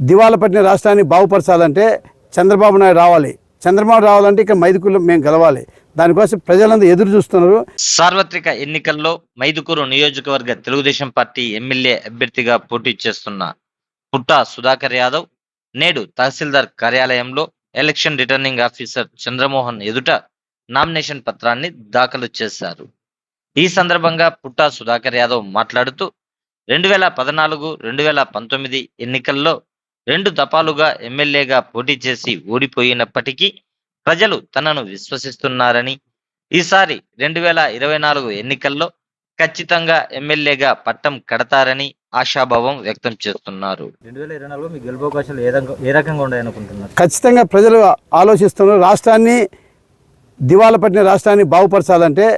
దివాలా పట్టిన రాష్ట్రాన్ని బాగుపరచాలంటే చంద్రబాబు నాయుడు రావాలి. చంద్రబాబు రావాలంటే ఇక మైదుకూరులో మేము గెలవాలి. దానికోసం ప్రజలందరూ ఎదురు చూస్తున్నారు. సార్వత్రిక ఎన్నికల్లో మైదుకూరు నియోజకవర్గ తెలుగుదేశం పార్టీ ఎమ్మెల్యే అభ్యర్థిగా పోటీ చేస్తున్న పుట్టా సుధాకర్ యాదవ్ నేడు తహసీల్దార్ కార్యాలయంలో ఎలక్షన్ రిటర్నింగ్ ఆఫీసర్ చంద్రమోహన్ ఎదుట నామినేషన్ పత్రాన్ని దాఖలు చేశారు. ఈ సందర్భంగా పుట్టా సుధాకర్ యాదవ్ మాట్లాడుతూ రెండు వేల పద్నాలుగు రెండు వేల పంతొమ్మిది ఎన్నికల్లో రెండు దఫాలుగా ఎమ్మెల్యేగా పోటీ చేసి ఓడిపోయినప్పటికీ ప్రజలు తనను విశ్వసిస్తున్నారని. ఈసారి రెండు వేల ఇరవై నాలుగు ఎన్నికల్లో ఖచ్చితంగా ఎమ్మెల్యేగా పట్టం కడతారని ఆశాభావం వ్యక్తం చేస్తున్నారు. రెండు వేల ఇరవై నాలుగులో మీ గెలుపు అవకాశాలు ఏ రకంగా ఏ రకంగా ఉన్నాయనుకుంటున్నారు? ఖచ్చితంగా ప్రజలు ఆలోచిస్తున్నారు రాష్ట్రాన్ని దివాలా పట్టిన రాష్ట్రాన్ని బాగుపరచాలంటే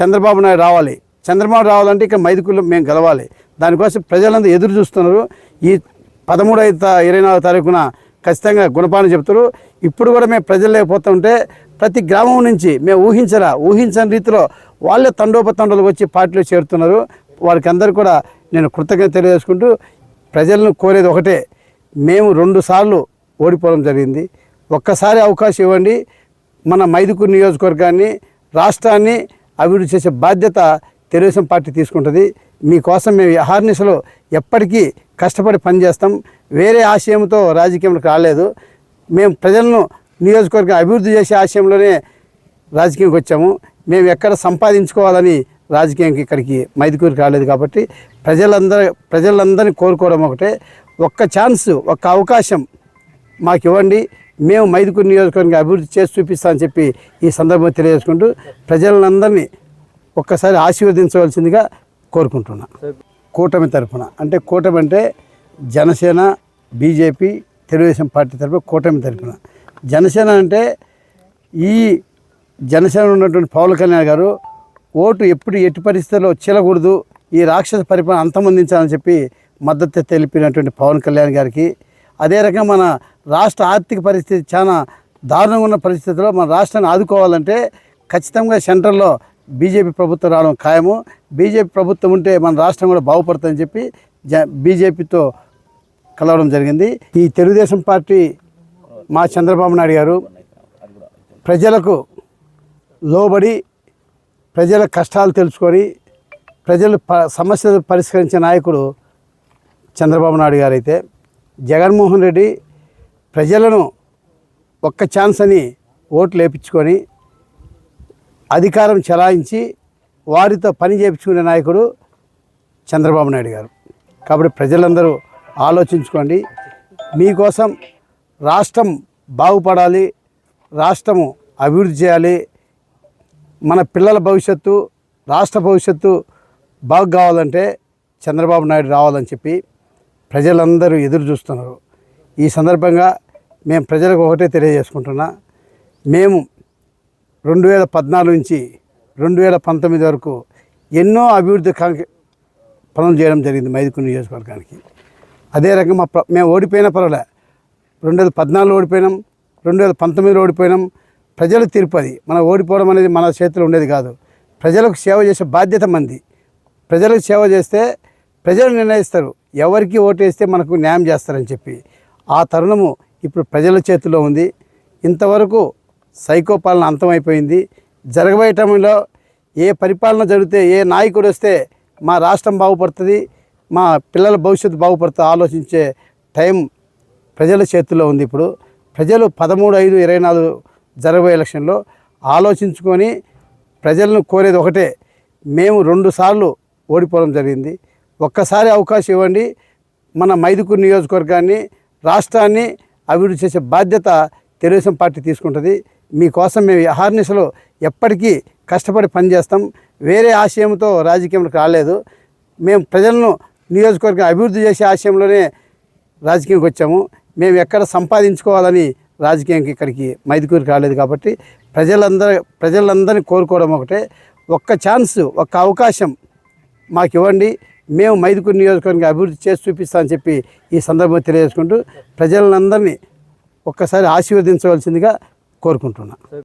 చంద్రబాబు నాయుడు రావాలి. చంద్రబాబు రావాలంటే ఇక మైదుకులు మేము గెలవాలి. దానికోసం ప్రజలందరూ ఎదురు చూస్తున్నారు. ఈ పదమూడు ఇరవై నాలుగు తారీఖున ఖచ్చితంగా గుణపాన్ని చెప్తారు. ఇప్పుడు కూడా మేము ప్రజలు లేకపోతుంటే ప్రతి గ్రామం నుంచి మేము ఊహించరా ఊహించని రీతిలో వాళ్ళే తండోపతండలు వచ్చి పార్టీలో చేరుతున్నారు. వారికి అందరు కూడా నేను కృతజ్ఞత తెలియజేసుకుంటూ ప్రజలను కోరేది ఒకటే మేము రెండు సార్లు ఓడిపోవడం జరిగింది. ఒక్కసారి అవకాశం ఇవ్వండి. మన మైదుకూరు నియోజకవర్గాన్ని రాష్ట్రాన్ని అభివృద్ధి చేసే బాధ్యత తెలుగుదేశం పార్టీ తీసుకుంటుంది. మీకోసం మేము అహార్నిశలో ఎప్పటికీ కష్టపడి పనిచేస్తాం. వేరే ఆశయంతో రాజకీయంలోకి రాలేదు. మేము ప్రజలను నియోజకవర్గం అభివృద్ధి చేసే ఆశయంలోనే రాజకీయంకి వచ్చాము. మేము ఎక్కడ సంపాదించుకోవాలని రాజకీయంకి ఇక్కడికి మైదుకూరికి రాలేదు కాబట్టి ప్రజలందరూ ప్రజలందరినీ కోరుకోవడం ఒకటే. ఒక్క ఛాన్స్ ఒక్క అవకాశం మాకు ఇవ్వండి. మేము మైదుకూరు నియోజకవర్గం అభివృద్ధి చేసి చూపిస్తామని చెప్పి ఈ సందర్భంగా తెలియజేసుకుంటూ ప్రజలందరినీ ఒక్కసారి ఆశీర్వదించవలసిందిగా కోరుకుంటున్నాను కూటమి తరఫున అంటే కూటమి అంటే జనసేన బీజేపీ తెలుగుదేశం పార్టీ తరఫున కూటమి తరఫున జనసేన అంటే ఈ జనసేన ఉన్నటువంటి పవన్ కళ్యాణ్ గారు ఓటు ఎప్పుడు ఎట్టి పరిస్థితుల్లో చీలకూడదు ఈ రాక్షస పరిపాలన అంతమొందించాలని చెప్పి మద్దతు తెలిపినటువంటి పవన్ కళ్యాణ్ గారికి. అదే రకంగా మన రాష్ట్ర ఆర్థిక పరిస్థితి చాలా దారుణంగా ఉన్న పరిస్థితిలో మన రాష్ట్రాన్ని ఆదుకోవాలంటే ఖచ్చితంగా సెంట్రల్లో బీజేపీ ప్రభుత్వం రావడం ఖాయము. బీజేపీ ప్రభుత్వం ఉంటే మన రాష్ట్రం కూడా బాగుపడుతుందని చెప్పి జ బీజేపీతో కలవడం జరిగింది. ఈ తెలుగుదేశం పార్టీ మా చంద్రబాబు నాయుడు గారు ప్రజలకు లోబడి ప్రజల కష్టాలు తెలుసుకొని ప్రజలు ప సమస్యలు పరిష్కరించే నాయకుడు చంద్రబాబు నాయుడు గారైతే జగన్మోహన్ రెడ్డి ప్రజలను ఒక్క ఛాన్స్ అని ఓట్లు వేపించుకొని అధికారం చెలాయించి వారితో పని చేయించుకునే నాయకుడు చంద్రబాబు నాయుడు గారు. కాబట్టి ప్రజలందరూ ఆలోచించుకోండి. మీకోసం రాష్ట్రం బాగుపడాలి రాష్ట్రము అభివృద్ధి చేయాలి మన పిల్లల భవిష్యత్తు రాష్ట్ర భవిష్యత్తు బాగు కావాలంటే చంద్రబాబు నాయుడు రావాలని చెప్పి ప్రజలందరూ ఎదురు చూస్తున్నారు. ఈ సందర్భంగా మేము ప్రజలకు ఒకటే తెలియజేసుకుంటున్నా. మేము రెండు వేల పద్నాలుగు నుంచి రెండు వేల పంతొమ్మిది వరకు ఎన్నో అభివృద్ధి పనులు చేయడం జరిగింది మైదుకు నియోజకవర్గానికి. అదే రకంగా మా మేము ఓడిపోయిన పర్వాలే. రెండు వేల పద్నాలుగులో ఓడిపోయినాం రెండు వేల పంతొమ్మిదిలో ఓడిపోయినాం. ప్రజల తిరుపతి మనం ఓడిపోవడం అనేది మన చేతిలో ఉండేది కాదు. ప్రజలకు సేవ చేసే బాధ్యత మంది. ప్రజలకు సేవ చేస్తే ప్రజలు నిర్ణయిస్తారు. ఎవరికి ఓటేస్తే మనకు న్యాయం చేస్తారని చెప్పి. ఆ తరుణము ఇప్పుడు ప్రజల చేతిలో ఉంది. ఇంతవరకు సైకో పాలన అంతమైపోయింది. జరగబోయే టైంలో ఏ పరిపాలన జరిగితే ఏ నాయకుడు వస్తే మా రాష్ట్రం బాగుపడుతుంది మా పిల్లల భవిష్యత్తు బాగుపడుతుంది ఆలోచించే టైం ప్రజల చేతుల్లో ఉంది ఇప్పుడు. ప్రజలు పదమూడు ఐదు ఇరవై నాలుగు జరగబోయే ఎలక్షన్లో ఆలోచించుకొని ప్రజలను కోరేది ఒకటే మేము రెండు సార్లు ఓడిపోవడం జరిగింది. ఒక్కసారి అవకాశం ఇవ్వండి మన మైదుకూరు నియోజకవర్గాన్ని రాష్ట్రాన్ని అభివృద్ధి చేసే బాధ్యత తెలుగుదేశం పార్టీ తీసుకుంటుంది. మీకోసం మేము అహార్నిశలో ఎప్పటికీ కష్టపడి పనిచేస్తాం. వేరే ఆశయంతో రాజకీయంలోకి రాలేదు. మేము ప్రజలను నియోజకవర్గం అభివృద్ధి చేసే ఆశయంలోనే రాజకీయంకి వచ్చాము. మేము ఎక్కడ సంపాదించుకోవాలని రాజకీయంకి ఇక్కడికి మైదుకూరికి రాలేదు కాబట్టి ప్రజలందరూ ప్రజలందరినీ కోరుకోవడం ఒకటే. ఒక్క ఛాన్స్ ఒక్క అవకాశం మాకు ఇవ్వండి. మేము మైదుకూరు నియోజకవర్గం అభివృద్ధి చేసి చూపిస్తామని చెప్పి ఈ సందర్భంగా తెలియజేసుకుంటూ ప్రజలందరినీ ఒక్కసారి ఆశీర్వదించవలసిందిగా కోరుకుంటున్నాను